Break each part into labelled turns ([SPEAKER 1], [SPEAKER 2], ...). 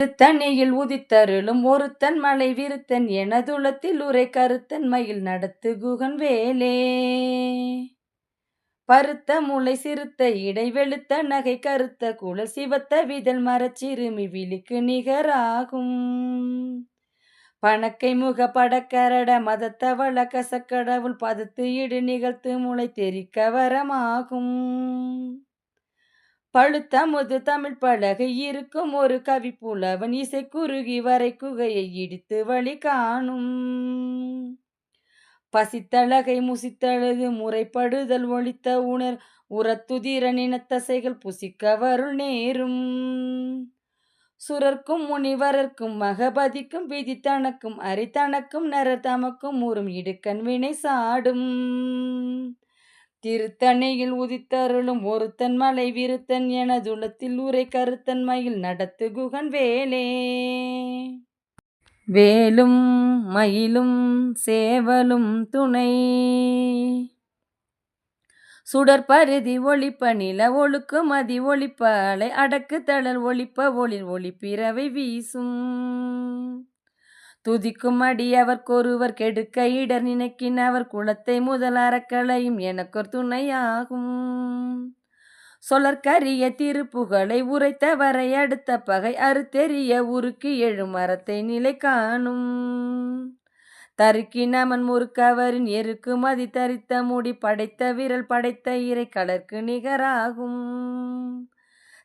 [SPEAKER 1] திருத்தணியில் உதித்தருளும் ஒருத்தன் மலை விருத்தன் எனதுளத்தில் உரை கருத்தன் மயில் நடத்து குகன் வேலே. பருத்த முளை சிறுத்த இடை வெளுத்த நகை கருத்த குழல் சிவத்த விதல் மரச்சிறுமி விழிக்கு நிகராகும். பணக்கை முக படக்கரட மதத்தவள கசக்கடவுள் பதத்து இடு நிகழ்த்து முளை தெரிக்க வரமாகும். பழுத்தமுது தமிழ் பலகை இருக்கும் ஒரு கவி புலவன் இசை குறுகி வரை குகையை இடித்து வழி காணும். பசித்தழகை முசித்தழகு முறைப்படுதல் ஒழித்த உணர் உரத்துதிர நினத்தசைகள் புசிக்க வருள் நேரும். சுரர்க்கும் முனிவரர்க்கும் மகபதிக்கும் விதி தனக்கும் அரித்தனக்கும் நரர் தமக்கும் ஊறும் இடுக்கண் வினை சாடும். திருத்தணியில் உதித்தருளும் ஒருத்தன் மலை விருத்தன் எனதுளத்தில் உரை கருத்தன் மயில் நடத்து குகன் வேலே. வேலும் மயிலும் சேவலும் துணை. சுடற்பருதி ஒளிப்ப நில ஒழுக்கு மதி ஒளிப்ப அடக்கு தழல் ஒளிப்ப ஒளிர் ஒளிப்பிறவை வீசும். துதிக்கும் அடியவர்க்கொருவர் கெடுக்க இடர் நினைக்கின் அவர் குலத்தை முதல் அறக்களையும் எனக்கொரு துணையாகும். சொலற்கரிய திருப்புகளை உரைத்தவரை அடுத்த பகை அறுத்தெறிய உருக்கி எழு மரத்தை நிலை காணும். தருக்கி நமன் முறுக்கவரின் எருக்கு மதி தரித்த முடி படைத்த விரல் படைத்த இறை கலர்க்கு நிகராகும்.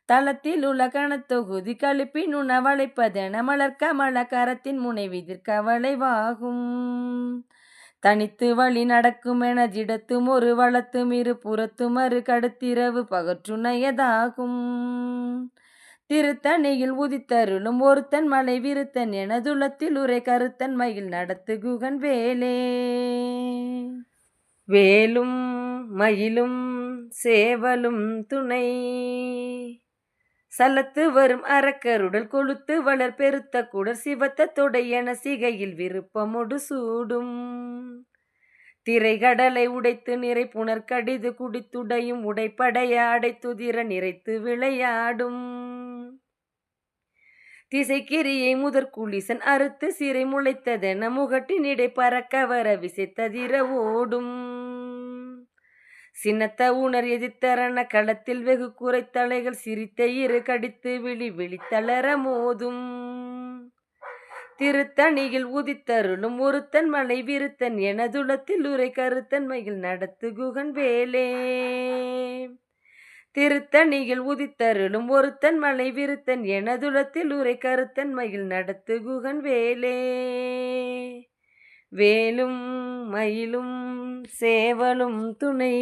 [SPEAKER 1] தளத்தில் உள்ள தொகுதி கழுப்பின் உணவழைப்பதென மலர் கமல கரத்தின் முனைவிதிர் கவலைவாகும் தனித்து வழி நடக்கும் என ஜிடத்தும் ஒரு வளத்தும் இரு புறத்தும் மறு கடுத்திரவு பகற்றுணையதாகும். திருத்தணியில் உதித்தருளும் ஒருத்தன் மலை விருத்தன் எனதுளத்தில் உரை கருத்தன் மயில் நடத்து குகன் வேலே. வேலும் மயிலும் சேவலும் துணை. சலத்து வரும் அரக்கருடல் கொளுத்து வளர் பெருத்த குடர் சிவத்த தொடையென சிகையில் விருப்பமொடு சூடும். திரைகடலை உடைத்து நிறை புனர் கடிது குடித்துடையும் உடைப்படைய அடைத்துதிர நிறைத்து விளையாடும். திசைக்கிரியை முதற் குளிசன் அறுத்து சிறை முளைத்ததென முகட்டினிடை பறக்க வர விசைத்ததிர ஓடும். சின்னத்த உணர் எதிர்த்தரண களத்தில் வெகு குறைத்தலைகள் சிரித்த இரு கடித்து விழி விழித்தளர மோதும். திருத்தணியில் உதித்தருளும் ஒருத்தன் மலை விருத்தன் எனதுளத்தில் உரை கருத்தன் மயில் நடத்து குகன் வேலே. திருத்தணியில் உதித்தருளும் ஒருத்தன் மலை விருத்தன் எனதுளத்தில் உரை கருத்தன் மயில் நடத்து குகன் வேலே. வேலும் மயிலும் சேவலும் துணை.